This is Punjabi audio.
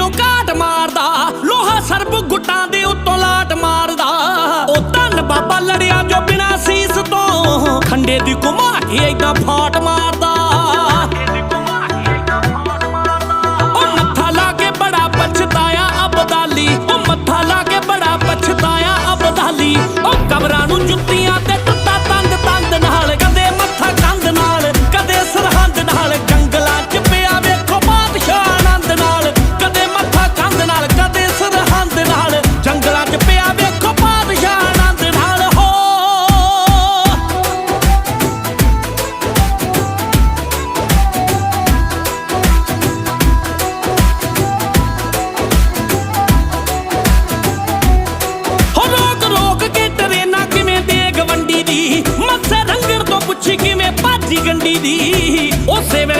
ਓ ਕਾਟ ਮਾਰਦਾ, ਲੋਹਾ ਸਰਬ ਗੁੱਟਾਂ ਦੇ ਉੱਤੋਂ ਲਾਟ ਮਾਰਦਾ। ਉਹ ਧੰਨ ਬਾਬਾ ਲੜਿਆ ਜੋ ਬਿਨਾ ਸੀਸ ਤੋਂ ਖੰਡੇ ਦੀ ਘੁਮਾ ਕੇ ਫਾਟ ਮਾਰ ਪੁੱਛ ਕਿਵੇਂ ਭਾਜੀ ਗੰਡੀ ਦੀ? ਉਸੇ ਵੇਲੇ